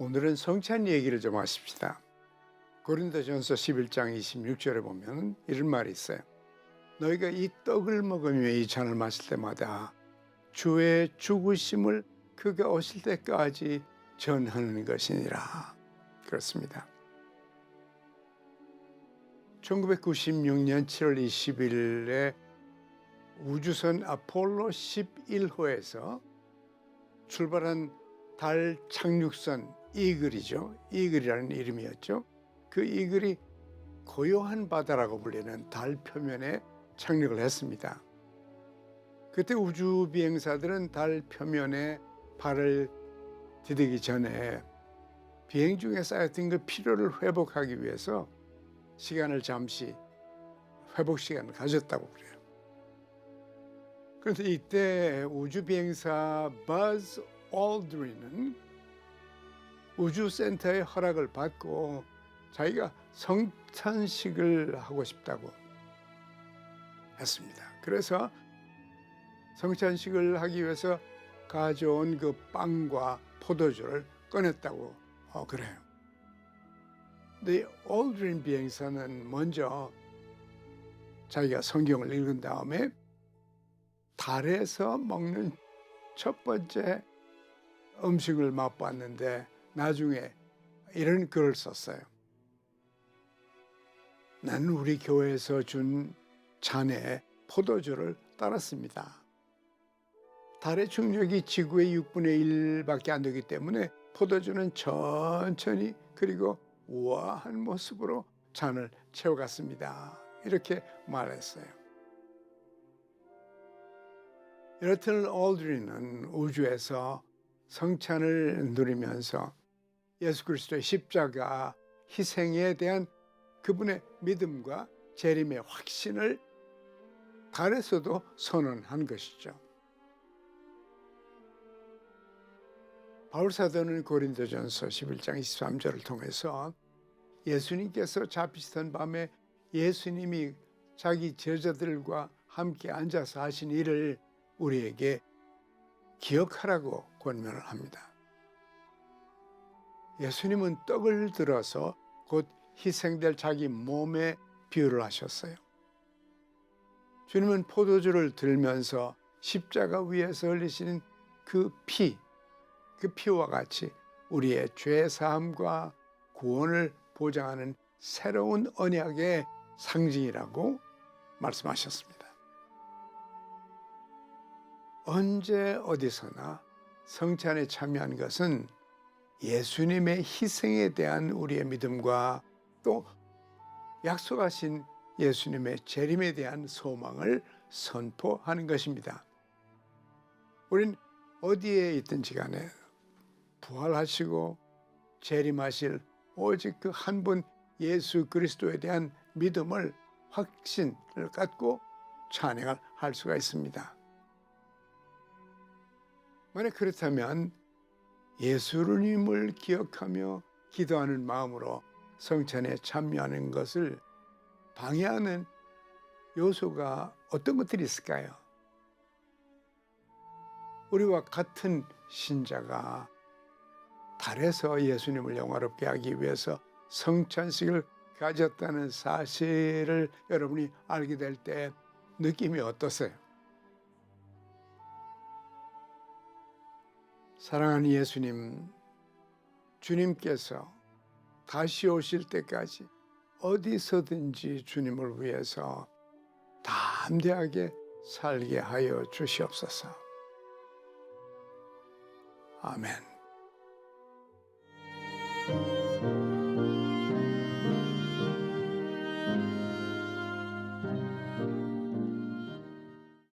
오늘은 성찬 얘기를 좀 하십시다. 고린도전서 11장 26절에 보면 이런 말이 있어요. 너희가 이 떡을 먹으며 이 잔을 마실 때마다 주의 죽으심을 그가 오실 때까지 전하는 것이니라. 그렇습니다. 1996년 7월 20일에 우주선 아폴로 11호에서 출발한 달 착륙선 이글이죠. 이글이라는 이름이었죠. 그 이글이 고요한 바다라고 불리는 달 표면에 착륙을 했습니다. 그때 우주 비행사들은 달 표면에 발을 디디기 전에 비행 중에 쌓였던 그 피로를 회복하기 위해서 시간을 잠시 회복 시간을 가졌다고 그래요. 그런데 이때 우주 비행사 버즈 올드린은 우주센터의 허락을 받고 자기가 성찬식을 하고 싶다고 했습니다. 그래서 성찬식을 하기 위해서 가져온 그 빵과 포도주를 꺼냈다고 어, 그래요. 근데 올드린 비행사는 먼저 자기가 성경을 읽은 다음에 달에서 먹는 첫 번째 음식을 맛봤는데 나중에 이런 글을 썼어요. 나는 우리 교회에서 준 잔에 포도주를 따랐습니다. 달의 중력이 지구의 6분의 1밖에 안 되기 때문에 포도주는 천천히 그리고 우아한 모습으로 잔을 채워갔습니다. 이렇게 말했어요. 이렇듯 올드리는 우주에서 성찬을 누리면서 예수 그리스도의 십자가 희생에 대한 그분의 믿음과 재림의 확신을 달에서도 선언한 것이죠. 바울 사도는 고린도전서 11장 23절을 통해서 예수님께서 잡히시던 밤에 예수님이 자기 제자들과 함께 앉아서 하신 일을 우리에게 기억하라고 권면을 합니다. 예수님은 떡을 들어서 곧 희생될 자기 몸에 비유를 하셨어요. 주님은 포도주를 들면서 십자가 위에서 흘리시는 그 피, 그 피와 같이 우리의 죄 사함과 구원을 보장하는 새로운 언약의 상징이라고 말씀하셨습니다. 언제 어디서나 성찬에 참여한 것은 예수님의 희생에 대한 우리의 믿음과 또 약속하신 예수님의 재림에 대한 소망을 선포하는 것입니다. 우린 어디에 있든지 간에 부활하시고 재림하실 오직 그 한 분 예수 그리스도에 대한 믿음을 확신을 갖고 찬양을 할 수가 있습니다. 만약 그렇다면 예수님을 기억하며 기도하는 마음으로 성찬에 참여하는 것을 방해하는 요소가 어떤 것들이 있을까요? 우리와 같은 신자가 달에서 예수님을 영화롭게 하기 위해서 성찬식을 가졌다는 사실을 여러분이 알게 될 때 느낌이 어떠세요? 사랑하는 예수님, 주님께서 다시 오실 때까지 어디서든지 주님을 위해서 담대하게 살게 하여 주시옵소서. 아멘.